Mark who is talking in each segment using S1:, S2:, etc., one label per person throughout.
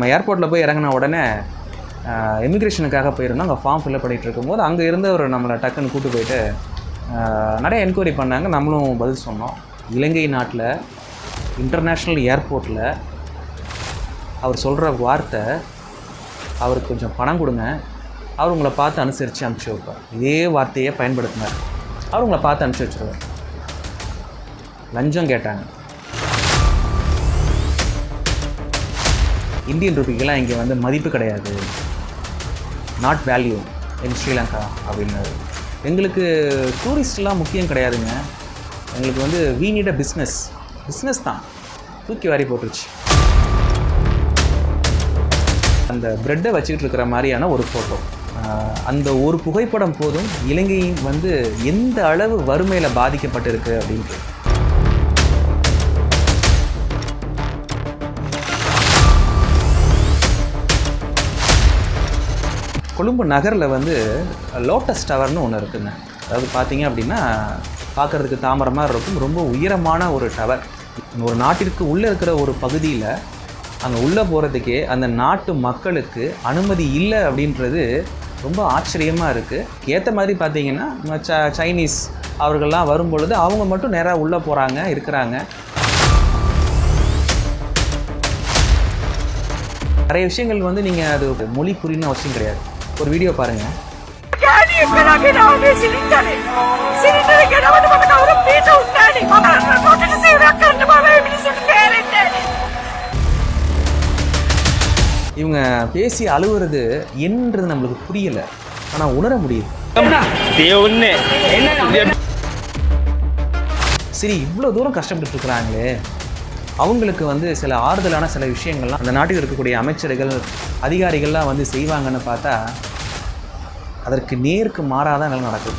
S1: நம்ம ஏர்போர்ட்டில் போய் இறங்கின உடனே இமிக்ரேஷனுக்காக போயிருந்தோம். அங்கே ஃபார்ம் ஃபில்அப் பண்ணிகிட்டு இருக்கும்போது அங்கே இருந்தவர் ஒரு நம்மளை டக்குன்னு கூட்டு போயிட்டு நிறைய என்கொயரி பண்ணாங்க. நம்மளும் பதில் சொன்னோம். இலங்கை நாட்டில் இன்டர்நேஷ்னல் ஏர்போர்ட்டில் அவர் சொல்கிற வார்த்தை அவருக்கு கொஞ்சம் பணம் கொடுங்க. அவர் உங்களை பார்த்து அனுசரித்து அனுப்பிச்சி வைப்பார். இதே வார்த்தையை பயன்படுத்தினார். அவர் உங்களை பார்த்து அனுப்பிச்சி வச்சுருவார். லஞ்சம் கேட்டாங்க. இந்தியன் ருபிக்கெல்லாம் இங்கே வந்து மதிப்பு கிடையாது. நாட் வேல்யூ இன் ஸ்ரீலங்கா அப்படின்னாரு. எங்களுக்கு டூரிஸ்ட்லாம் முக்கியம் கிடையாதுங்க. எங்களுக்கு வந்து வீ நீட் அ பிஸ்னஸ் பிஸ்னஸ் தான். தூக்கி வாரி போட்டுருச்சு. அந்த ப்ரெட்டை வச்சுக்கிட்டு இருக்கிற மாதிரியான ஒரு ஃபோட்டோ அந்த ஒரு புகைப்படம் போதும் இலங்கையும் வந்து எந்த அளவு வறுமையில் பாதிக்கப்பட்டிருக்கு அப்படின்ட்டு. கொழும்பு நகரில் வந்து லோட்டஸ் டவர்னு ஒன்று இருக்குங்க. அதாவது பார்த்தீங்க அப்படின்னா பார்க்குறதுக்கு தாமரமாக மாதிரி இருக்கும். ரொம்ப உயரமான ஒரு டவர். ஒரு நாட்டிற்கு உள்ளே இருக்கிற ஒரு பகுதியில் அங்கே உள்ளே போகிறதுக்கே அந்த நாட்டு மக்களுக்கு அனுமதி இல்லை அப்படின்றது ரொம்ப ஆச்சரியமாக இருக்குது ஏற்ற மாதிரி பார்த்தீங்கன்னா ச சைனீஸ் அவர்கள்லாம் வரும் பொழுது அவங்க மட்டும் நேராக உள்ளே போகிறாங்க இருக்கிறாங்க. நிறைய விஷயங்கள் வந்து நீங்கள் அது மொழி புரியணும் அவசியம் கிடையாது. ஒரு வீடியோ
S2: பாருங்க.
S1: இவங்க பேசி அழுவுறது என்னன்றது நம்மளுக்கு புரியல. ஆனா உணர முடியுது. சரி இவ்வளவு தூரம் கஷ்டப்பட்டு இருக்கிறாங்களே. அவங்களுக்கு வந்து சில ஆறுதலான சில விஷயங்கள்லாம் அந்த நாட்டில் இருக்கக்கூடிய அமைச்சர்கள் அதிகாரிகள்லாம் வந்து செய்வாங்கன்னு பார்த்தா அதற்கு நேருக்கு மாறாதான் நிலை நடக்குது.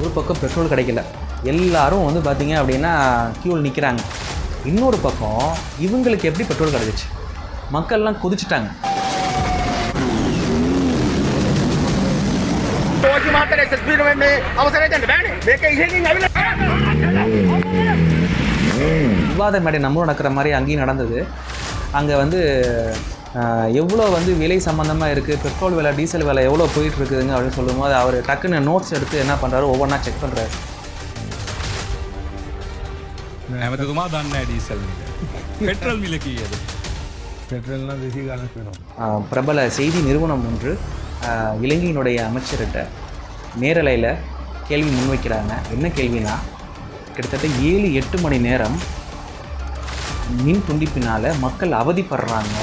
S1: ஒரு பக்கம் பெட்ரோல் கிடைக்கல. எல்லாரும் வந்து பார்த்தீங்க அப்படின்னா கியூவில் நிற்கிறாங்க இன்னொரு பக்கம் இவங்களுக்கு எப்படி பெட்ரோல் கிடைச்சிச்சு? மக்கள்லாம் கொதிச்சிட்டாங்க.
S3: പോയി മാറ്റാൻ എസ് എസ് പിന് വേണ്ടി അവസരം വേണേ
S1: விவாத மேடை நம்மளும் நடக்கிற மாதிரி அங்கேயும் நடந்தது. அங்கே வந்து எவ்வளோ வந்து விலை சம்மந்தமாக இருக்குது பெட்ரோல் விலை டீசல் விலை எவ்வளோ போயிட்டு இருக்குதுங்க அப்படின்னு சொல்லும்போது அவர் டக்குன்னு நோட்ஸ் எடுத்து என்ன பண்ணுறாரு ஒவ்வொன்றா செக் பண்ணுறாரு
S4: பெட்ரோல்
S1: பிரபல செய்தி நிறுவனம் ஒன்று. இலங்கையினுடைய அமைச்சர்கிட்ட நேரலையில் கேள்வி முன்வைக்கிறாங்க என்ன கேள்வினா கிட்டத்தட்ட ஏழு எட்டு மணி நேரம் மின் துண்டிப்பினால் மக்கள் அவதிப்படுறாங்க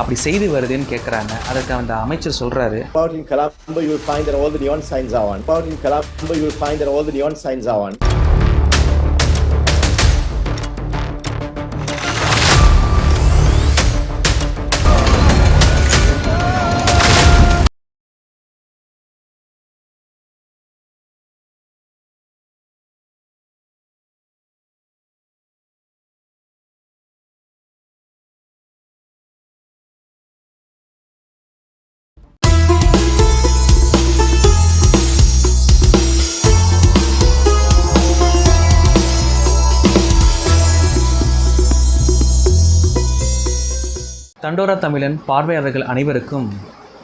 S1: அப்படி செய்து வருதுன்னு கேட்குறாங்க அதுக்கு அந்த அமைச்சர் சொல்கிறாரு
S5: Out in Colombo, you will find that all the neon signs are on. Out in Colombo, you will find that all the neon signs are on.
S1: தண்டோரா தமிழன் பார்வையாளர்கள் அனைவருக்கும்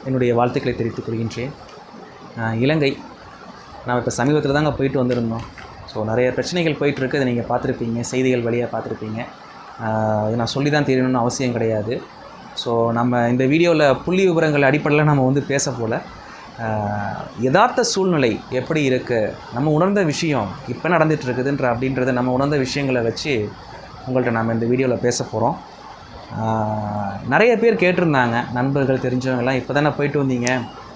S1: என்னுடைய வாழ்த்துக்களை தெரிவித்துக் கொள்கின்றேன். இலங்கை. நாம் இப்போ சமீபத்தில் தாங்க போயிட்டு வந்திருந்தோம். ஸோ நிறைய பிரச்சனைகள் போயிட்டுருக்கு. அதை நீங்கள் பார்த்துருப்பீங்க. செய்திகள் வழியாக பார்த்துருப்பீங்க. அதை நான் சொல்லி தான் தெரியணும்னு அவசியம் கிடையாது. ஸோ நம்ம இந்த வீடியோவில் புள்ளி விவரங்கள் அடிப்படையில் நம்ம வந்து பேச போல் யதார்த்த சூழ்நிலை எப்படி இருக்குது நம்ம உணர்ந்த விஷயம் இப்போ நடந்துகிட்டு இருக்குதுன்ற அப்படின்றத நம்ம உணர்ந்த விஷயங்களை வச்சு உங்கள்கிட்ட நம்ம இந்த வீடியோவில் பேச போகிறோம் நிறைய பேர் கேட்டிருந்தாங்க. நண்பர்கள் தெரிஞ்சவங்கலாம் இப்போ தானே போயிட்டு வந்தீங்க?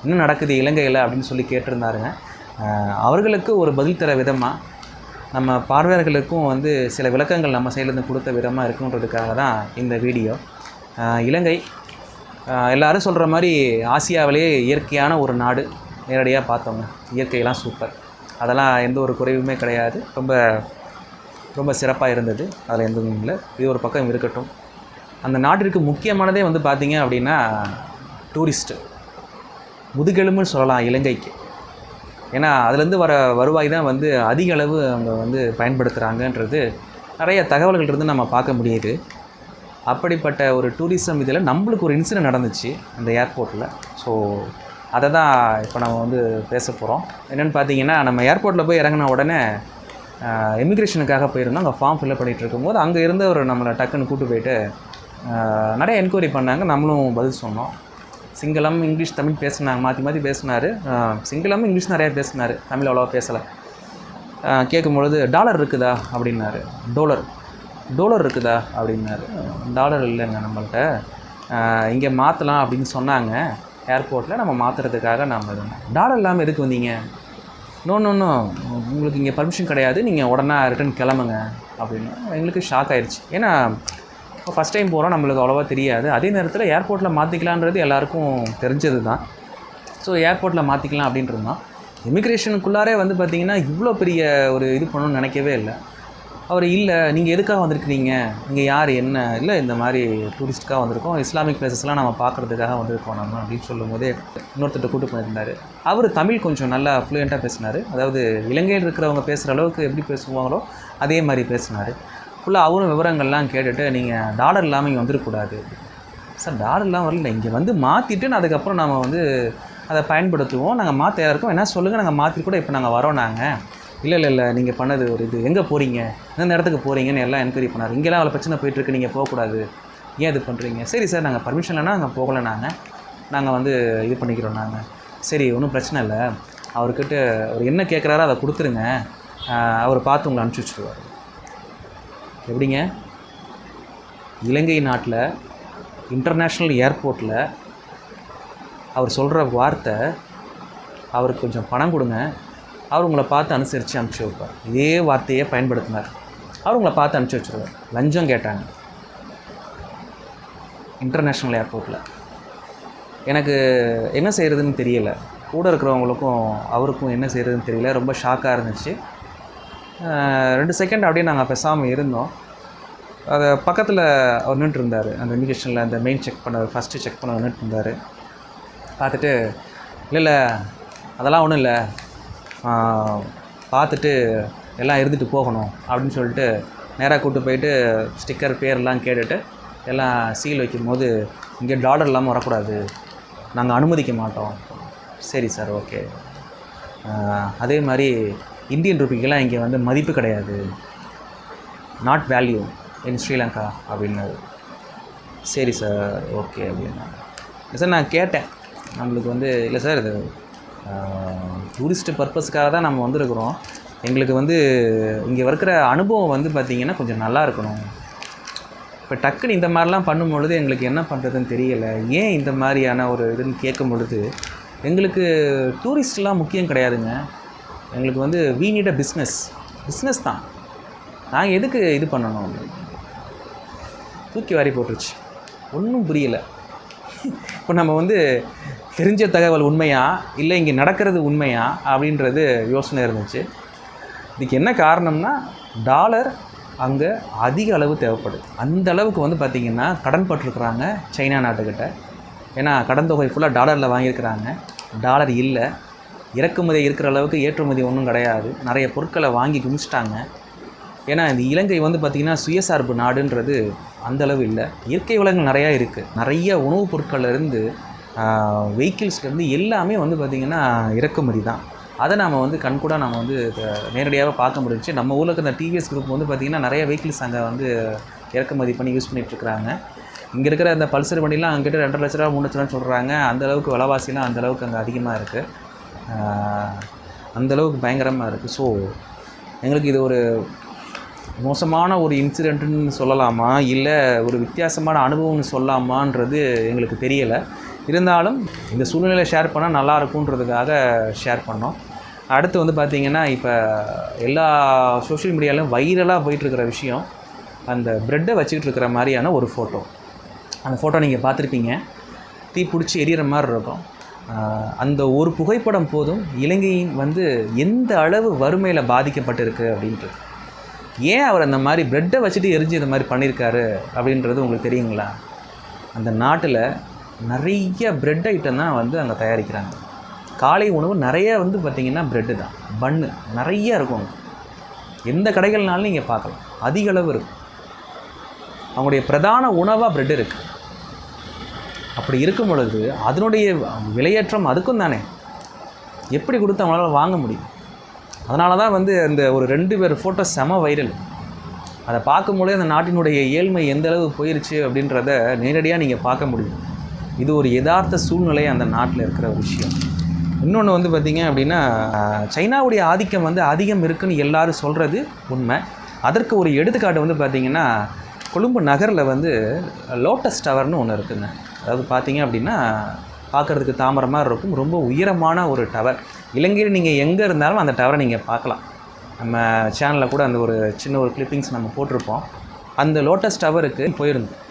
S1: என்ன நடக்குது இலங்கையில்? அப்படின்னு சொல்லி கேட்டிருந்தாருங்க. அவர்களுக்கு ஒரு பதில் தர விதமாக நம்ம பார்வையாளர்களுக்கும் வந்து சில விளக்கங்கள் நம்ம சைட்லேருந்து கொடுத்த விதமாக இருக்குன்றதுக்காக தான் இந்த வீடியோ. இலங்கை எல்லோரும் எல்லாரும் சொல்கிற மாதிரி ஆசியாவிலேயே இயற்கையான ஒரு நாடு நேரடியாக பார்த்தோங்க. இயற்கையெல்லாம் சூப்பர். அதெல்லாம் எந்த ஒரு குறைவுமே கிடையாது. ரொம்ப ரொம்ப சிறப்பாக இருந்தது. அதில் எந்த இல்லை. இது ஒரு பக்கம் இருக்கட்டும். அந்த நாட்டிற்கு முக்கியமானதே வந்து பார்த்தீங்க அப்படின்னா டூரிஸ்ட்டு. முதுகெலும்புன்னு சொல்லலாம் இலங்கைக்கு. ஏன்னா அதுலேருந்து வர வருவாய் தான் வந்து அதிக அளவு அவங்க வந்து பயன்படுத்துகிறாங்கன்றது நிறைய தகவல்கள் இருந்து நம்ம பார்க்க முடியுது. அப்படிப்பட்ட ஒரு டூரிசம் இதில் நம்மளுக்கு ஒரு இன்சிடென்ட் நடந்துச்சு அந்த ஏர்போர்ட்டில் ஸோ அதை தான் இப்போ நம்ம வந்து பேச போகிறோம். என்னென்னு பார்த்தீங்கன்னா நம்ம ஏர்போர்ட்டில் போய் இறங்கின உடனே இமிக்ரேஷனுக்காக போயிருந்தோம். அங்கே ஃபார்ம் ஃபில்அப் பண்ணிகிட்டு இருக்கும்போது அங்கே இருந்தவர் நம்மளை டக்குன்னு கூப்பிட்டு போயிட்டு நிறைய என்கொயரி பண்ணாங்க. நம்மளும் பதில் சொன்னோம். சிங்களம் இங்கிலீஷ் தமிழ் பேசுனாங்க. மாற்றி மாற்றி பேசினார். சிங்களம் இங்கிலீஷ் நிறையா பேசினார். தமிழ் அவ்வளோவா பேசலை. கேட்கும்பொழுது டாலர் இருக்குதா? அப்படின்னாரு. டோலர். டோலர் இருக்குதா? அப்படின்னாரு. டாலர் இல்லைங்க நம்மள்கிட்ட இங்கே மாற்றலாம் அப்படின்னு சொன்னாங்க. ஏர்போர்ட்டில் நம்ம மாற்றுறதுக்காக நாம் இது டாலர் இல்லாமல் எதுக்கு வந்தீங்க? No no no. உங்களுக்கு இங்கே பர்மிஷன் கிடையாது. நீங்கள் உடனே ரிட்டர்ன் கிளம்புங்க. அப்படின்னு. எங்களுக்கு ஷாக் ஆயிடுச்சு ஏன்னா ஃபஸ்ட் டைம் போகிறோம் நம்மளுக்கு அவ்வளோவா தெரியாது. அதே நேரத்தில் ஏர்போர்ட்டில் மாற்றிக்கலான்றது எல்லாருக்கும் தெரிஞ்சது தான் ஸோ ஏர்போர்ட்டில் மாற்றிக்கலாம் அப்படின்ட்டு இமிக்ரேஷனுக்குள்ளாரே வந்து பார்த்தீங்கன்னா இவ்வளோ பெரிய ஒரு இது பண்ணணும்னு நினைக்கவே இல்லை. அவர் இல்லை நீங்கள் எதுக்காக வந்திருக்கிறீங்க? இங்கே யார் என்ன? இல்லை இந்த மாதிரி டூரிஸ்ட்டுக்காக வந்திருக்கோம். இஸ்லாமிக் பிளேசஸ்லாம் நம்ம பார்க்குறதுக்காக வந்திருக்கோம் நம்ம அப்படின்னு சொல்லும்போதே இன்னொருத்தர்கிட்ட கூட்டு போயிருந்தார். அவர் தமிழ் கொஞ்சம் நல்லா ஃப்ளூயண்ட்டாக பேசினார். அதாவது இலங்கையில் இருக்கிறவங்க பேசுகிற அளவுக்கு எப்படி பேசுவாங்களோ அதே மாதிரி பேசினார். ஃபுல்லாக அவரும் விவரங்கள்லாம் கேட்டுட்டு நீங்கள் டாலர் இல்லாமல் இங்கே வந்துடக்கூடாது சார் டாலர்லாம் வரல. இங்கே வந்து மாற்றிட்டு நான் அதுக்கப்புறம் நாம் வந்து அதை பயன்படுத்துவோம். நாங்கள் மாற்ற யாருக்கும் என்ன சொல்லுங்கள் நாங்கள் மாற்றி கூட இப்போ நாங்கள் வரோம் நாங்கள் இல்லை இல்லை இல்லை. நீங்கள் பண்ணது ஒரு இது. எங்கே போகிறீங்க எந்த இடத்துக்கு போகிறீங்கன்னு எல்லாம் என்கொயரி பண்ணார். இங்கெல்லாம் அவ்வளோ பிரச்சனை போயிட்டுருக்கு நீங்கள் போகக்கூடாது. ஏன் இது பண்ணுறீங்க சரி சார். நாங்கள் பர்மிஷன் இல்லைனா நாங்கள் போகலை நாங்கள் நாங்கள் வந்து இது பண்ணிக்கிறோம் நாங்கள் சரி ஒன்றும் பிரச்சனை இல்லை. அவர்கிட்ட அவர் என்ன கேட்குறாரோ அதை கொடுத்துருங்க. அவர் பார்த்து உங்களை அனுப்பிச்சி வச்சுருவார். எப்படிங்க? இலங்கை நாட்டில் இன்டர்நேஷ்னல் ஏர்போர்ட்டில் அவர் சொல்கிற வார்த்தை அவருக்கு கொஞ்சம் பணம் கொடுங்க. அவர் உங்களை பார்த்து அனுசரித்து அனுப்பிச்சி வைப்பார். இதே வார்த்தையே பயன்படுத்தினார். அவர் உங்களை பார்த்து அனுப்பிச்சி வச்சுருவார். லஞ்சம் கேட்டாங்க. இன்டர்நேஷ்னல் ஏர்போர்ட்டில் எனக்கு என்ன செய்கிறதுன்னு தெரியலை. கூட இருக்கிறவங்களுக்கும் அவருக்கும் என்ன செய்கிறதுன்னு தெரியல. ரொம்ப ஷாக்காக இருந்துச்சு. ரெண்டு செகண்ட் அப்படியே நாங்கள் பேசாமல் இருந்தோம். அதை பக்கத்தில் அவர் நின்றுருந்தார். அந்த இமிகிரேஷனில் அந்த மெயின் செக் பண்ண ஃபஸ்ட்டு செக் பண்ண நின்றுட்டு பார்த்துட்டு இல்லை இல்லை அதெல்லாம் ஒன்றும் இல்லை. பார்த்துட்டு எல்லாம் இருந்துட்டு போகணும். அப்படின்னு சொல்லிட்டு நேராக கூப்பிட்டு போயிட்டு ஸ்டிக்கர் பேர்லாம் கேட்டுட்டு எல்லாம் சீல் வைக்கும்போது இங்கே டாலர் இல்லாமல் வரக்கூடாது. நாங்கள் அனுமதிக்க மாட்டோம். சரி சார் ஓகே அதே மாதிரி இந்தியன் ருபிக்கெல்லாம் இங்கே வந்து மதிப்பு கிடையாது. நாட் வேல்யூ இன் ஸ்ரீலங்கா அப்படின்னாரு. சரி சார் ஓகே அப்படின்னா. சார் நான் கேட்டேன். நம்மளுக்கு வந்து இல்லை சார் இது டூரிஸ்ட் பர்பஸ்க்காக தான் நம்ம வந்திருக்கிறோம். எங்களுக்கு வந்து இங்கே இருக்கிற அனுபவம் வந்து பார்த்திங்கன்னா கொஞ்சம் நல்லா இருக்கணும். இப்போ டக்குன்னு இந்த மாதிரிலாம் பண்ணும் பொழுது எங்களுக்கு என்ன பண்ணுறதுன்னு தெரியலை. ஏன் இந்த மாதிரியான ஒரு இதுன்னு கேட்கும் பொழுது எங்களுக்கு டூரிஸ்ட்லாம் முக்கியம் கிடையாதுங்க. எங்களுக்கு வந்து வீ நீட் அ பிஸ்னஸ் பிஸ்னஸ் தான். நாங்கள் எதுக்கு இது பண்ணணும் தூக்கி வாரி போட்டுருச்சு. ஒன்றும் புரியலை. இப்போ நம்ம வந்து தெரிஞ்ச தகவல் உண்மையா? இல்லை இங்கே நடக்கிறது உண்மையா? அப்படின்றது யோசனை இருந்துச்சு. இதுக்கு என்ன காரணம்னா டாலர் அங்கே அதிக அளவு தேவைப்படுது. அந்த அளவுக்கு வந்து பார்த்திங்கன்னா கடன் பட்டிருக்கிறாங்க சைனா நாட்டுக்கிட்ட. ஏன்னா கடன் தொகை ஃபுல்லாக டாலரில் வாங்கியிருக்கிறாங்க. டாலர் இல்லை. இறக்குமதி இருக்கிற அளவுக்கு ஏற்றுமதி ஒன்றும் கிடையாது. நிறைய பொருட்களை வாங்கி குமிச்சிட்டாங்க. ஏன்னா இந்த இலங்கை வந்து பார்த்திங்கன்னா சுயசார்பு நாடுன்றது அந்த அளவு இல்லை. இயற்கை வளங்கள் நிறையா இருக்குது நிறைய உணவுப் பொருட்கள்லேருந்து வெஹிக்கிள்ஸ்லேருந்து எல்லாமே வந்து பார்த்திங்கன்னா இறக்குமதி தான். அதை நாம் வந்து கண்கூட நம்ம வந்து நேரடியாக பார்க்க முடிஞ்சுச்சு. நம்ம ஊரில் இருக்கிற டிவிஎஸ் குரூப் வந்து பார்த்திங்கன்னா நிறைய வெஹிக்கிள்ஸ் அங்கே வந்து இறக்குமதி பண்ணி யூஸ் பண்ணிகிட்ருக்குறாங்க இங்கே இருக்கிற அந்த பல்சர் வண்டிலாம் அங்கிட்ட ரெண்டரை லட்ச ரூபா மூணு லட்ச சொல்கிறாங்க அந்த அளவுக்கு விலைவாசிலாம் அந்த அளவுக்கு அங்கே அதிகமாக இருக்குது அந்த அளவுக்கு பயங்கரமாக இருக்குது ஸோ எங்களுக்கு இது ஒரு மோசமான ஒரு இன்சிடெண்ட்டுன்னு சொல்லலாமா? இல்லை ஒரு வித்தியாசமான அனுபவம்னு சொல்லலாமான்றது எங்களுக்கு தெரியலை. இருந்தாலும் இந்த சூழ்நிலை ஷேர் பண்ணால் நல்லா இருக்குன்றதுக்காக ஷேர் பண்ணோம். அடுத்து வந்து பார்த்திங்கன்னா இப்போ எல்லா சோஷியல் மீடியாலையும் வைரலாக போயிட்டுருக்கிற விஷயம் அந்த ப்ரெட்டை வச்சுக்கிட்டு இருக்கிற மாதிரியான ஒரு ஃபோட்டோ அந்த ஃபோட்டோ நீங்கள் பார்த்துருப்பீங்க. தீ பிடிச்சி எரியற மாதிரி இருக்கும். அந்த ஒரு புகைப்படம் போதும் இலங்கையின் வந்து எந்த அளவு வறுமையில் பாதிக்கப்பட்டிருக்கு அப்படின்றது. ஏன் அவர் அந்த மாதிரி ப்ரெட்டை வச்சுட்டு எரிஞ்சு இந்த மாதிரி பண்ணியிருக்காரு அப்படின்றது உங்களுக்கு தெரியுங்களா? அந்த நாட்டில் நிறைய பிரெட் ஐட்டம் தான் வந்து அங்கே தயாரிக்கிறாங்க. காலை உணவு நிறைய வந்து பார்த்திங்கன்னா ப்ரெட்டு தான். பன்னு நிறைய இருக்கும் எந்த கடைகள்னாலும் நீங்கள் பார்க்கலாம். அதிக அளவு இருக்கும். அவங்களுடைய பிரதான உணவாக ப்ரெட் இருக்குது அப்படி இருக்கும் பொழுது அதனுடைய விலையேற்றம் அதுக்கும் தானே. எப்படி கொடுத்து அவங்களால வாங்க முடியும்? அதனால தான் வந்து அந்த ஒரு ரெண்டு பேர் ஃபோட்டோ செம வைரல் அதை பார்க்கும்போதே அந்த நாட்டினுடைய ஏழ்மை எந்த அளவு போயிருச்சு அப்படின்றத நேரடியாக நீங்கள் பார்க்க முடியும். இது ஒரு யதார்த்த சூழ்நிலை அந்த நாட்டில் இருக்கிற ஒரு விஷயம். இன்னொன்று வந்து பார்த்திங்க அப்படின்னா சைனாவுடைய ஆதிக்கம் வந்து அதிகம் இருக்குன்னு எல்லாரும் சொல்கிறது உண்மை. அதற்கு ஒரு எடுத்துக்காட்டு வந்து பார்த்திங்கன்னா கொழும்பு நகரில் வந்து லோட்டஸ் டவர்னு ஒன்று இருக்குங்க. அதாவது பார்த்தீங்க அப்படின்னா பார்க்குறதுக்கு தாமரை மாதிரி இருக்கும். ரொம்ப உயரமான ஒரு டவர் இலங்கையில் நீங்கள் எங்கே இருந்தாலும் அந்த டவரை நீங்கள் பார்க்கலாம். நம்ம சேனலில் கூட அந்த ஒரு சின்ன ஒரு கிளிப்பிங்ஸ் நம்ம போட்டிருப்போம். அந்த லோட்டஸ் டவருக்கு போயிருந்தோம்.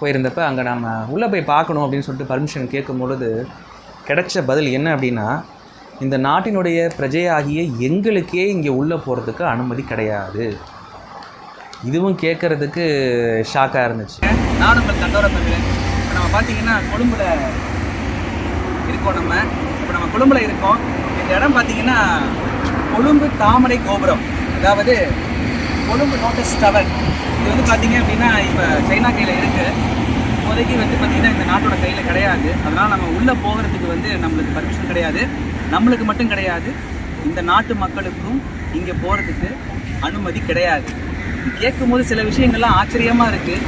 S1: போயிருந்தப்போ அங்கே நம்ம உள்ளே போய் பார்க்கணும் அப்படின்னு சொல்லிட்டு பர்மிஷன் கேட்கும் பொழுது கிடைச்ச பதில் என்ன அப்படின்னா இந்த நாட்டினுடைய பிரஜையாகிய எங்களுக்கே இங்கே உள்ளே போகிறதுக்கு அனுமதி கிடையாது. இதுவும் கேட்குறதுக்கு ஷாக்காக இருந்துச்சு.
S6: நானும் உங்கள் தண்டோர இப்போ நம்ம பார்த்தீங்கன்னா கொழும்புல இருக்கோம் நம்ம. இப்போ நம்ம கொழும்புல இருக்கோம். இந்த இடம் பார்த்தீங்கன்னா கொழும்பு தாமரை கோபுரம். அதாவது கொழும்பு நோட்டஸ் டவர் இது வந்து பார்த்தீங்க அப்படின்னா இப்போ சைனா கையில் இருக்குது இப்போதைக்கு வந்து பார்த்தீங்கன்னா இந்த நாட்டோட கையில் கிடையாது. அதனால் நம்ம உள்ளே போகிறதுக்கு வந்து நம்மளுக்கு பர்மிஷன் கிடையாது. நம்மளுக்கு மட்டும் கிடையாது. இந்த நாட்டு மக்களுக்கும் இங்கே போகிறதுக்கு அனுமதி கிடையாது. கேட்கும்போது சில விஷயங்கள்லாம் ஆச்சரியமாக இருக்குது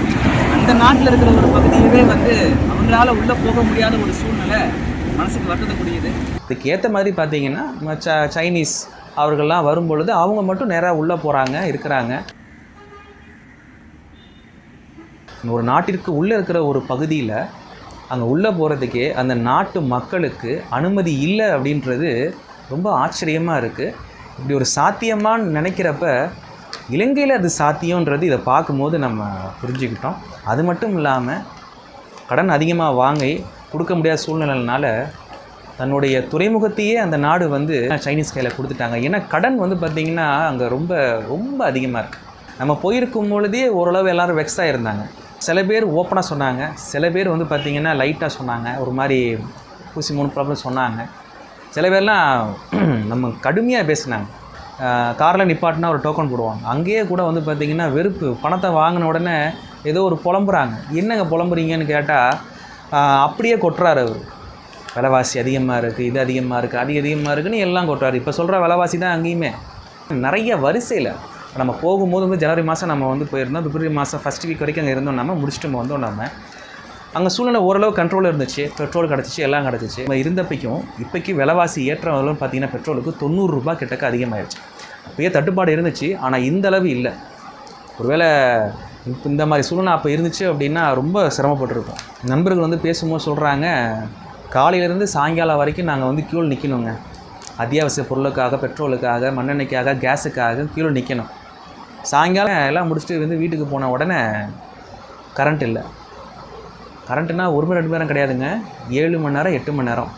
S6: இந்த நாட்டில் இருக்கிற ஒரு பகுதியவே வந்து அவங்களால உள்ளே போக முடியாத ஒரு சூழ்நிலை மனசுக்கு வருத்தக்கூடியது
S1: இதுக்கு ஏற்ற மாதிரி பார்த்தீங்கன்னா ச சைனீஸ் அவர்கள்லாம் வரும்பொழுது அவங்க மட்டும் நேராக உள்ளே போகிறாங்க இருக்கிறாங்க. ஒரு நாட்டிற்கு உள்ளே இருக்கிற ஒரு பகுதியில் அங்கே உள்ளே போகிறதுக்கே அந்த நாட்டு மக்களுக்கு அனுமதி இல்லை அப்படின்றது ரொம்ப ஆச்சரியமாக இருக்குது இப்படி ஒரு சாத்தியமான்னு நினைக்கிறப்ப இலங்கையில் அது சாத்தியன்றது இதை பார்க்கும்போது நம்ம புரிஞ்சுக்கிட்டோம். அது மட்டும் இல்லாமல் கடன் அதிகமாக வாங்கி கொடுக்க முடியாத சூழ்நிலைனால தன்னுடைய துறைமுகத்தையே அந்த நாடு வந்து சைனீஸ் கையில் கொடுத்துட்டாங்க. ஏன்னா கடன் வந்து பார்த்திங்கன்னா அங்கே ரொம்ப ரொம்ப அதிகமாக இருக்குது நம்ம போயிருக்கும் பொழுதே ஓரளவு எல்லாரும் வெக்ஸ் இருந்தாங்க. சில பேர் ஓப்பனாக சொன்னாங்க. சில பேர் வந்து பார்த்திங்கன்னா லைட்டாக சொன்னாங்க. ஒரு மாதிரி பூசி மூணு ப்ராப்ளம் சொன்னாங்க. சில பேர்லாம் நம்ம கடுமையாக பேசினாங்க. காரில் நிப்பாட்டினா ஒரு டோக்கன் போடுவாங்க. அங்கேயே கூட வந்து பார்த்திங்கன்னா வெறுப்பு. பணத்தை வாங்கின உடனே ஏதோ ஒரு புலம்புறாங்க. என்னங்க புலம்புறீங்கன்னு கேட்டால் அப்படியே கொட்டுறாரு அவர். விலைவாசி அதிகமாக இருக்குது இது அதிகமாக இருக்குது அது அதிகமாக இருக்குன்னு எல்லாம் கொட்டுறாரு. இப்போ சொல்கிற விலைவாசி தான் அங்கேயுமே. நிறைய வரிசையில் நம்ம போகும்போது வந்து ஜனவரி மாதம் நம்ம வந்து போயிருந்தோம். பிப்ரவரி மாதம் ஃபஸ்ட் வீக் வரைக்கும் அங்கே இருந்தோம். நம்ம முடிச்சுட்டு வந்தோம் நம்ம. அங்கே சூழ்நிலை ஓரளவு கண்ட்ரோல் இருந்துச்சு. பெட்ரோல் கிடச்சிச்சு எல்லாம் கிடச்சிச்சு. நம்ம இருந்தப்பைக்கும் இப்போக்கி விலைவாசி ஏற்றம் பார்த்தீங்கன்னா பெட்ரோலுக்கு தொண்ணூறுரூபா கிட்டக்க அதிகமாகிடுச்சு அப்போயே தட்டுப்பாடு இருந்துச்சு ஆனால் இந்த அளவு இல்லை. ஒருவேளை இப்போ இந்த மாதிரி சூழ்நிலை அப்போ இருந்துச்சு அப்படின்னா ரொம்ப சிரமப்பட்டிருக்கோம் நண்பர்கள் வந்து பேசும்போது சொல்கிறாங்க காலையிலேருந்து சாயங்காலம் வரைக்கும் நாங்கள் வந்து கியூல் நிற்கணுங்க அத்தியாவசிய பொருளுக்காக பெட்ரோலுக்காக மண்ணெண்ணெய்க்காக கேஸுக்காக க்யூவில் நிற்கணும் சாயங்காலம் எல்லாம் முடிச்சுட்டு வந்து வீட்டுக்கு போன உடனே கரண்ட் இல்லை. கரண்ட்டுனா ஒரு மணி ரெண்டு மணி நேரம் கிடையாதுங்க. ஏழு மணி நேரம் எட்டு மணி நேரம்.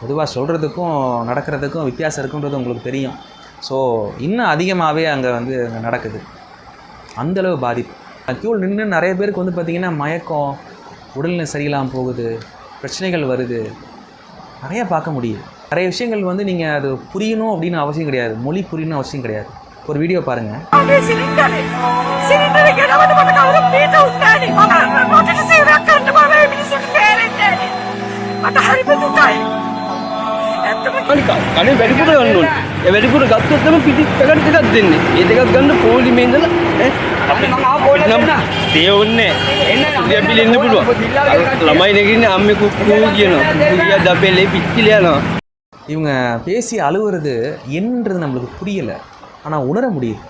S1: பொதுவாக சொல்கிறதுக்கும் நடக்கிறதுக்கும் வித்தியாசம் இருக்குன்றது உங்களுக்கு தெரியும். ஸோ இன்னும் அதிகமாகவே அங்கே வந்து அங்கே நடக்குது. அந்தளவு பாதிப்பு. க்யூவில் நின்று நிறைய பேருக்கு வந்து பார்த்திங்கன்னா மயக்கம் உடல்நிலை சரியில்லாமல் போகுது பிரச்சனைகள் வருது. நிறையா பார்க்க முடியுது. நிறைய விஷயங்கள் வந்து நீங்கள் அது புரியணும் அப்படின்னு அவசியம் கிடையாது. மொழி புரியணும் அவசியம் கிடையாது. ஒரு வீடியோ பாருங்கள்
S7: කනේ වැඩිපුර ගන්න ඕනේ. ඒ වැඩිපුර ගත්තොත් තමයි පිටි පැකට් එකක් දෙන්නේ. ඒ දෙකක් ගන්න පොලිමේ ඉඳලා ඈ අපි නම් තේ ඕනේ. එන්න පිළිෙන්න පුළුවන්. අර ළමයි නැගින්නේ අම්මේ කුක්කු කියනවා. කුක්කු කියා දපෙලේ පිච්චිල යනවා.
S1: இவங்க பேசி அழுவுறது என்னன்றது நம்மளுக்கு புரியலை ஆனால் உணர முடியுது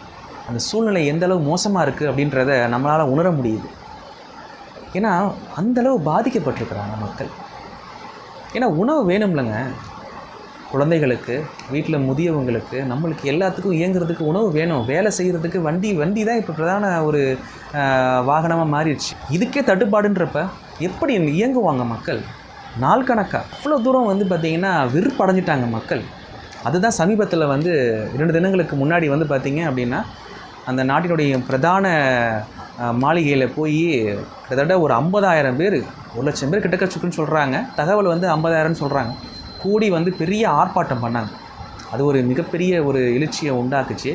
S1: அந்த சூழ்நிலை எந்த அளவு மோசமாக இருக்குது அப்படின்றத நம்மளால் உணர முடியுது ஏன்னா அந்தளவு பாதிக்கப்பட்டிருக்கிறாங்க மக்கள் ஏன்னா உணவு வேணும்லங்க. குழந்தைகளுக்கு வீட்டில் முதியவங்களுக்கு நம்மளுக்கு எல்லாத்துக்கும் இயங்குறதுக்கு உணவு வேணும். வேலை செய்கிறதுக்கு வண்டி வண்டி தான் இப்போ பிரதான ஒரு வாகனமாக மாறிடுச்சு. இதுக்கே தட்டுப்பாடுன்றப்ப எப்படி இயங்குவாங்க மக்கள்? நாள் கணக்காக அவ்வளோ தூரம் வந்து பார்த்திங்கன்னா விருப்படைஞ்சிட்டாங்க மக்கள். அதுதான் சமீபத்தில் வந்து இரண்டு தினங்களுக்கு முன்னாடி வந்து பார்த்திங்க அப்படின்னா அந்த நாட்டினுடைய பிரதான மாளிகையில் போய் கிட்டத்தட்ட ஒரு ஐம்பதாயிரம் பேர் ஒரு லட்சம் பேர் கிட்டக்க சுக்குன்னு சொல்கிறாங்க தகவல் வந்து ஐம்பதாயிரம்னு சொல்கிறாங்க கூடி வந்து பெரிய ஆர்ப்பாட்டம் பண்ணாங்க. அது ஒரு மிகப்பெரிய ஒரு எழுச்சியை உண்டாக்குச்சு.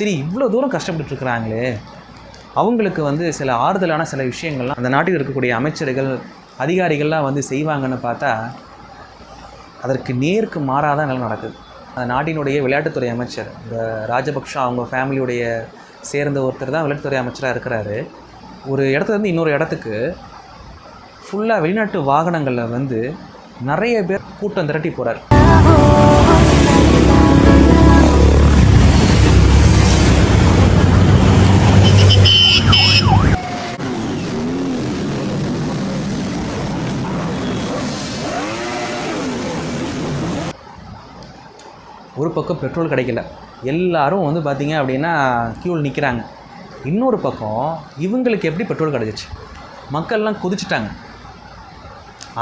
S1: சரி இவ்வளோ தூரம் கஷ்டப்பட்டுருக்குறாங்களே இருக்கிறாங்களே அவங்களுக்கு வந்து சில ஆறுதலான சில விஷயங்கள்லாம் அந்த நாட்டில் இருக்கக்கூடிய அமைச்சர்கள் அதிகாரிகள்லாம் வந்து செய்வாங்கன்னு பார்த்தா அதற்கு நேருக்கு மாறாதான் நிலை நடக்குது. அந்த நாட்டினுடைய விளையாட்டுத்துறை அமைச்சர் இந்த ராஜபக்ஷ அவங்க ஃபேமிலியுடைய சேர்ந்த ஒருத்தர் தான் விளையாட்டுத்துறை அமைச்சராக இருக்கிறாரு. ஒரு இடத்துல இருந்து இன்னொரு இடத்துக்கு ஃபுல்லாக வெளிநாட்டு வாகனங்களில் வந்து நிறைய பேர் கூட்டம் திரட்டி போகிறார் ஒரு பக்கம் பெட்ரோல் கிடைக்கல. எல்லோரும் வந்து பார்த்திங்க அப்படின்னா க்யூவில் நிற்கிறாங்க இன்னொரு பக்கம் இவங்களுக்கு எப்படி பெட்ரோல் கிடச்சிச்சு? மக்கள்லாம் குதிச்சிட்டாங்க.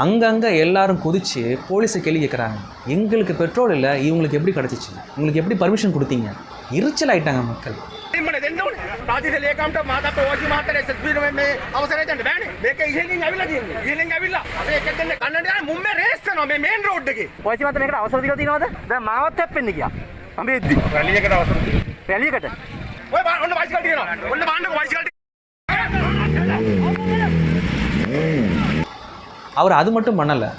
S1: அங்கங்கே எல்லாரும் குதித்து போலீஸை கேள்வி கேட்குறாங்க எங்களுக்கு பெட்ரோல் இல்லை இவங்களுக்கு எப்படி கிடச்சிச்சு? உங்களுக்கு எப்படி பர்மிஷன் கொடுத்தீங்க? எரிச்சல் ஆகிட்டாங்க மக்கள்.
S3: ಆದಿಸಲಿ ಏಕಾಂಟ ಮಾತಾಡ್ತಾ ಹೋಗಿ ಮಾತಾಡಿ ಎಸ್ ಬಿ ಅವಸರ ಐತೆ ಬ್ಯಾಣಿ ಬೇಕಾ ಇಲ್ಲಿಂಗ್ ಅವಿಲ್ಲ ದೀನಿ ಇಲ್ಲಿಂಗ್ ಅವಿಲ್ಲ ಅದೇ ಯಾಕಂದ್ರೆ ಕನ್ನಡ ಮುಮ್ಮೆ ರೇಸ್ತಾ ನಾವು ಮೇನ್ ರೋಡ್ಗೆ ಹೋಗಿ
S7: ಮಾತ್ರ ಎక్కడ అవసరం దిగదు తినవద మావత్ తప్పింది ఇక అంబి ఎద్ది రలి ఎక్కడ
S3: అవసరం రలి ఎక్కడ
S7: ఓయ్
S3: బా ఒళ్ళు వాయిస్ కట్టి ఒళ్ళు బాండు వాయిస్ కట్టి
S1: அவர் அது மட்டும் பண்ணலை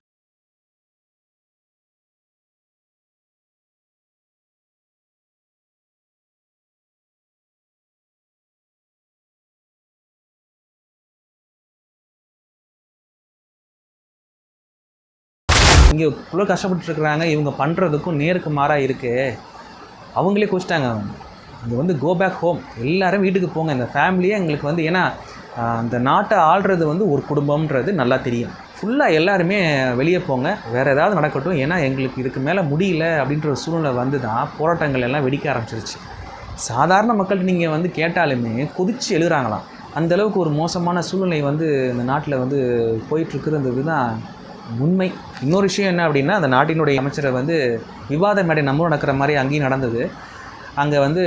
S1: இங்கே இவ்வளோ கஷ்டப்பட்டுருக்குறாங்க இவங்க பண்ணுறதுக்கும் நேருக்கு மாறாக இருக்குது அவங்களே குச்சிட்டாங்க அவங்க. இது வந்து கோ பேக் ஹோம் எல்லாரும் வீட்டுக்கு போங்க. இந்த ஃபேமிலியே எங்களுக்கு வந்து ஏன்னா அந்த நாட்டை ஆள்றது வந்து ஒரு குடும்பம்ன்றது நல்லா தெரியும். ஃபுல்லாக எல்லாருமே வெளியே போங்க. வேறு ஏதாவது நடக்கட்டும். ஏன்னா எங்களுக்கு இதுக்கு மேலே முடியல அப்படின்ற ஒரு சூழ்நிலை வந்து தான் போராட்டங்கள் எல்லாம் வெடிக்க ஆரம்பிச்சிருச்சு. சாதாரண மக்கள்கிட்ட நீங்கள் வந்து கேட்டாலுமே கொதிச்சு எழுதுறாங்களாம். அந்தளவுக்கு ஒரு மோசமான சூழ்நிலை வந்து இந்த நாட்டில் வந்து போயிட்டுருக்குறது தான் உண்மை. இன்னொரு விஷயம் என்ன அப்படின்னா அந்த நாட்டினுடைய அமைச்சரை வந்து விவாத மேடை நம்ம நடக்கிற மாதிரி அங்கேயும் நடந்தது. அங்கே வந்து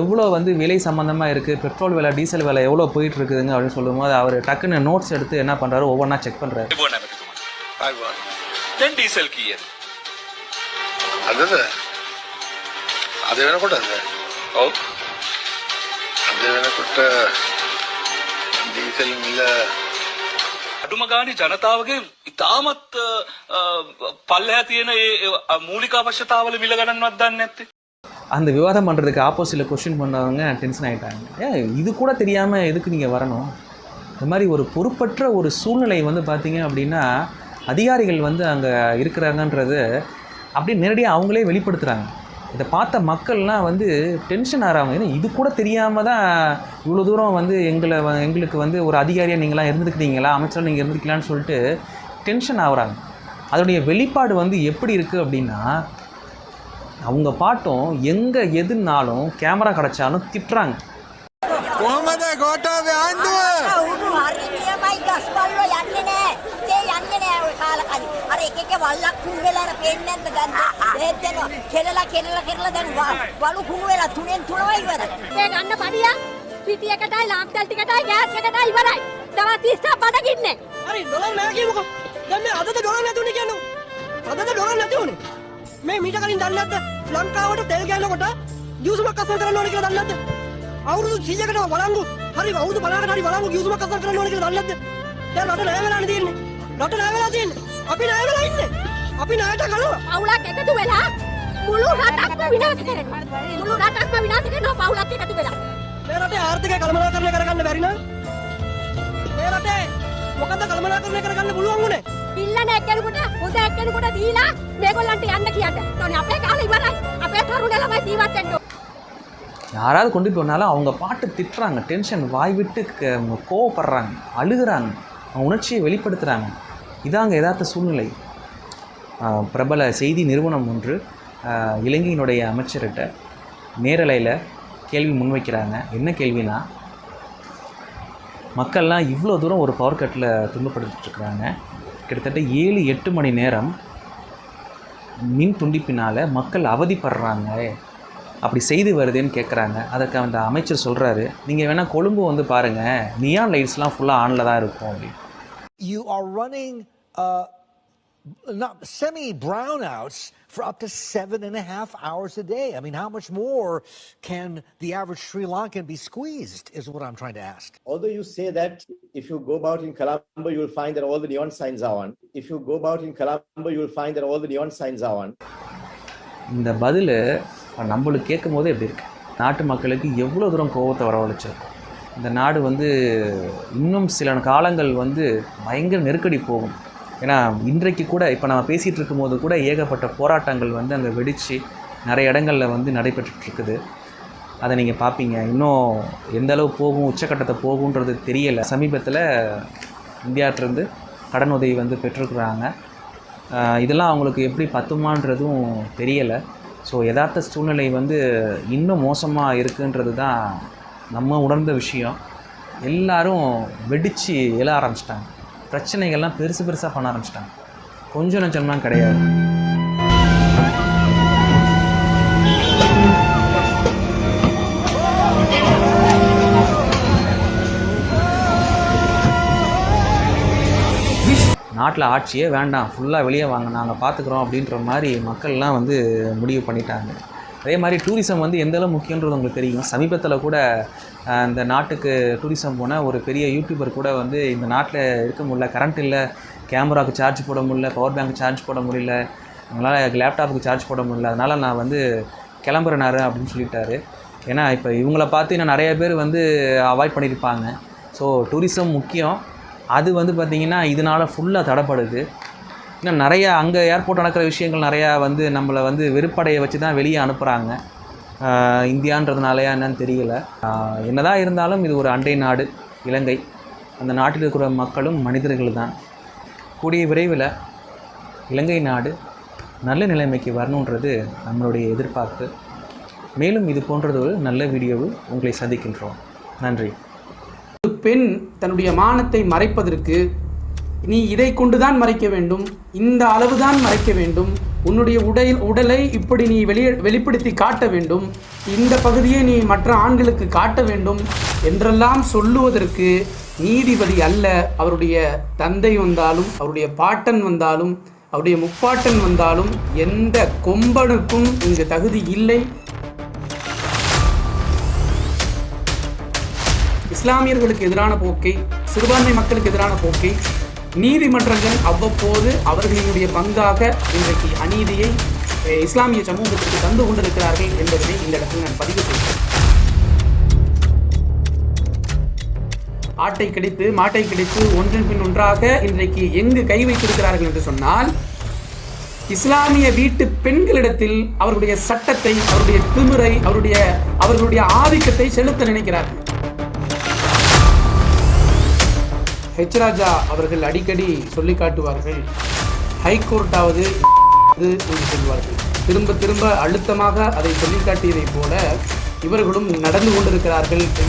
S1: எவ்வளோ வந்து விலை சம்மந்தமாக இருக்குது பெட்ரோல் விலை டீசல் விலை எவ்வளோ போயிட்டு இருக்குதுங்க அப்படின்னு சொல்லும்போது அவர் டக்குன்னு நோட்ஸ் எடுத்து என்ன பண்ணுறாரு ஒவ்வொன்றா செக் பண்ணுறாரு
S8: டீசல் அது அது
S4: வேணா கூட அது. வேணா
S8: கூட.
S4: டீசல் இல்லை. ඩීසල් මිල
S8: අඩුම ගානේ ජනතාවගේ ඉතාමත් පල්ලහැ තියෙන ඒ ඒ මූලික අවශ්‍යතාවල මිල ගණන්වත් දන්නේ නැත්තේ
S1: அந்த விவாதம் பண்ணுறதுக்கு ஆப்போசிட்டில் கொஷின் பண்ணவங்க டென்ஷன் ஆகிட்டாங்க ஏன் இது கூட தெரியாமல் எதுக்கு நீங்கள் வரணும் இந்த மாதிரி ஒரு பொறுப்பற்ற ஒரு சூழ்நிலை வந்து பார்த்தீங்க அப்படின்னா அதிகாரிகள் வந்து அங்கே இருக்கிறாங்கன்றது அப்படியே நேரடியாக அவங்களே வெளிப்படுத்துகிறாங்க இதை பார்த்த மக்கள்லாம் வந்து டென்ஷன் ஆகிறாங்க ஏன்னா இது கூட தெரியாமல் தான் இவ்வளோ தூரம் வந்து எங்களை எங்களுக்கு வந்து ஒரு அதிகாரியாக நீங்களாம் இருந்துக்கிட்டீங்களா அமைச்சராக நீங்கள் இருந்துக்கலான்னு சொல்லிட்டு டென்ஷன் ஆகுறாங்க. அதனுடைய வெளிப்பாடு வந்து எப்படி இருக்குது அப்படின்னா அவங்க பாட்டும் எங்கே எதுனாலும் கேமரா கிடச்சாலும் திட்டுறாங்க.
S3: கோட்டாவே ஆண்டு
S2: උඩු හරි නියමයි ගස් බල්ලෝ යන්නේ නෑ. ඒ යන්නේ නෑ ඔය කාලකඩි. අර එක එක වල්ලක් කුණු වෙලා අර පේන්නේ නැද්ද ගන්න. ඒත් දෙනවා. කෙලලා කෙලලා කෙලලා දැන් වලු කුණු වෙලා තුනෙන් තුනම ඉවරයි.
S9: ඒ ගන්න පඩිය පිටි එකටයි ලාක්ටල් ටිකටයි ගෑස් එකටයි ඉවරයි. දවස් 30ක් බඩගින්නේ.
S7: හරි ඩොලර් නැහැ කියමුකෝ. දැන් මේ අදද ඩොලර් නැතුනේ කියන්නේ. අදද ඩොලර් නැති උනේ. මේ මීට කලින් දන්නේ නැද්ද? ලංකාවට තෙල් ගෑනකොට යුසුමක් අසල් කරන්න ඕනේ කියලා දන්නේ නැද්ද? අවුරුදු 100කට බලංගු හරි අවුරුදු 50කට හරි බලංගු යුසුමක් අසල් කරන්න ඕනේ කියලා දන්නේ නැද්ද? දැන් රට නැහැ වෙලානේ තියෙන්නේ. රට නැහැ වෙලා තියෙන්නේ. අපි නැහැ වෙලා ඉන්නේ. අපි ණයට කනවා.
S9: පවුලක් එකතු වෙලා මුළු රටක්ම විනාශ කරනවා. මුළු රටක්ම විනාශ කරනවා පවුලක් එකතු වෙලා.
S7: මේ රටේ ආර්ථිකය කළමනාකරණය කරගන්න බැරි නම් මේ රටේ මොකද කළමනාකරණය කරගන්න පුළුවන් උනේ?
S9: ඉල්ලන එක්කෙනෙකුට හොඳ එක්කෙනෙකුට දීලා මේගොල්ලන්ට යන්න කියන්න. ඒතකොට අපේ කාලේ ඉවරයි. අපේ තරුණ ළමයි ජීවත් වෙන්න ඕන.
S1: யாராவது கொண்டு போனாலும் அவங்க பாட்டு திட்டுறாங்க டென்ஷன் வாய் விட்டு க- அவங்க கோவப்படுறாங்க அழுகுறாங்க அவங்க உணர்ச்சியை வெளிப்படுத்துகிறாங்க இதாங்க யதார்த்த சூழ்நிலை. பிரபல செய்தி நிறுவனம் ஒன்று இலங்கையினுடைய அமைச்சர்கிட்ட நேரலையில் கேள்வி முன்வைக்கிறாங்க. என்ன கேள்வினா மக்கள்லாம் இவ்வளோ தூரம் ஒரு பவர் கட்டில் துன்பப்படுத்திட்டுருக்குறாங்க. கிட்டத்தட்ட ஏழு எட்டு மணி நேரம் மின் துண்டிப்பினால் மக்கள் அவதிப்படுறாங்க. அப்படி செய்து வருதுன்னு கேட்குறாங்க அதற்கு அந்த அமைச்சர் சொல்கிறாரு நீங்கள் வேணால் கொழும்பு வந்து பாருங்கள் நியான் லைட்ஸ்லாம் ஃபுல்லாக ஆனில் தான் இருக்கும். அப்படின்னு
S10: you are running uh, not semi brownouts for up to seven and a half hours a day. I mean, how much more can the average Sri Lankan be squeezed? Is what I'm trying to ask.
S5: Although you say that if you go about in Colombo, you will find that all the neon signs are on. If you go about in Colombo, you will find that all the neon signs are on.
S1: இந்த பதில் நம்மளுக்கு கேட்கும் போதே எப்படி இருக்கு நாட்டு மக்களுக்கு எவ்வளோ தூரம் கோபத்தை வரவழைச்சிருக்கும் இந்த நாடு வந்து இன்னும் சில காலங்கள் வந்து பயங்கர நெருக்கடி போகும் ஏன்னா இன்றைக்கு கூட இப்போ நம்ம பேசிகிட்டு இருக்கும்போது கூட ஏகப்பட்ட போராட்டங்கள் வந்து அங்கே வெடித்து நிறைய இடங்களில் வந்து நடைபெற்றுட்ருக்குது. அதை நீங்கள் பார்ப்பீங்க இன்னும் எந்த அளவு போகும் உச்சக்கட்டத்தை போகுன்றது தெரியலை. சமீபத்தில் இந்தியாட்டிருந்து கடன் உதவி வந்து பெற்றிருக்கிறாங்க. இதெல்லாம் அவங்களுக்கு எப்படி பத்துமான்றதும் தெரியலை. ஸோ யதார்த்த சூழ்நிலை வந்து இன்னும் மோசமாக இருக்குன்றது தான் நம்ம உணர்ந்த விஷயம். எல்லோரும் வெடித்து எழ ஆரம்பிச்சிட்டாங்க. பிரச்சனைகள்லாம் பெருசு பெருசாக பண்ண ஆரம்பிச்சிட்டாங்க. கொஞ்சம் நஞ்சம்லாம் கிடையாது. நாட்டில் ஆட்சியே வேண்டாம். ஃபுல்லாக வெளியே வாங்க. நாங்கள் பார்த்துக்குறோம் அப்படின்ற மாதிரி மக்கள்லாம் வந்து முடிவு பண்ணிட்டாங்க. அதே மாதிரி டூரிசம் வந்து எந்தளவு முக்கியன்றது உங்களுக்கு தெரியும்? சமீபத்தில் கூட அந்த இந்த நாட்டுக்கு டூரிசம் போன ஒரு பெரிய யூடியூபர் கூட வந்து இந்த நாட்டில் இருக்க முடியல. கரண்ட் இல்லை கேமராவுக்கு சார்ஜ் போட முடியல பவர் பேங்க் சார்ஜ் போட முடியல. அவங்களால லேப்டாப்புக்கு சார்ஜ் போட முடியல. அதனால் நான் வந்து கிளம்புறேனாரு அப்படின்னு சொல்லிட்டாரு. ஏன்னா இப்போ இவங்கள பார்த்து இன்னும் நிறைய பேர் வந்து அவாய்ட் பண்ணியிருப்பாங்க. ஸோ டூரிசம் முக்கியம். அது வந்து பார்த்திங்கன்னா இதனால் ஃபுல்லாக தடைப்படுது. இன்னும் நிறையா அங்கே ஏர்போர்ட் நடக்கிற விஷயங்கள் நிறையா வந்து நம்மளை வந்து வெறுப்படைய வச்சு தான் வெளியே அனுப்புகிறாங்க இந்தியான்றதுனாலயா என்னன்னு தெரியல. என்னதான் இருந்தாலும் இது ஒரு அண்டை நாடு இலங்கை. அந்த நாட்டில் இருக்கிற மக்களும் மனிதர்கள் தான். கூடிய விரைவில் இலங்கை நாடு நல்ல நிலைமைக்கு வரணுன்றது நம்மளுடைய எதிர்பார்ப்பு. மேலும் இது போன்றது ஒரு நல்ல வீடியோவில் உங்களை சந்திக்கின்றோம். நன்றி.
S11: ஒரு பெண் தன்னுடைய மானத்தை மறைப்பதற்கு நீ இதை கொண்டுதான் மறைக்க வேண்டும். இந்த அளவுதான் மறைக்க வேண்டும். உன்னுடைய உடல் உடலை இப்படி நீ வெளியே வெளிப்படுத்தி காட்ட வேண்டும். இந்த பகுதியை நீ மற்ற ஆண்களுக்கு காட்ட வேண்டும் என்றெல்லாம் சொல்லுவதற்கு நீதிபதி அல்ல. அவருடைய தந்தை வந்தாலும் அவருடைய பாட்டன் வந்தாலும் அவருடைய முப்பாட்டன் வந்தாலும் எந்த கொம்பனுக்கும் இங்கு தகுதி இல்லை. இஸ்லாமியர்களுக்கு எதிரான போக்கை சிறுபான்மை மக்களுக்கு எதிரான போக்கை நீதிமன்றங்கள் அவ்வப்போது அவர்களினுடைய பங்காக இன்றைக்கு அநீதியை இஸ்லாமிய சமூகத்திற்கு தந்து கொண்டிருக்கிறார்கள் என்பதனை இந்த இடத்தில் நான் பதிவு செய்கிறேன். ஆட்டை கிடைத்து மாட்டை கிடைத்து ஒன்றின் பின் ஒன்றாக இன்றைக்கு எங்கு கை வைத்திருக்கிறார்கள் என்று சொன்னால் இஸ்லாமிய வீட்டு பெண்களிடத்தில் அவருடைய சட்டத்தை அவருடைய திமிரை அவருடைய அவர்களுடைய ஆதிக்கத்தை செலுத்த நினைக்கிறார்கள். ஹெச் ராஜா அவர்கள் அடிக்கடி சொல்லி காட்டுவார்கள் ஹைகோர்ட்டாவது இது என்று சொல்வார்கள். திரும்ப திரும்ப அழுத்தமாக அதை சொல்லிக்காட்டியதைப் போல இவர்களும் நடந்து கொண்டிருக்கிறார்கள் என்று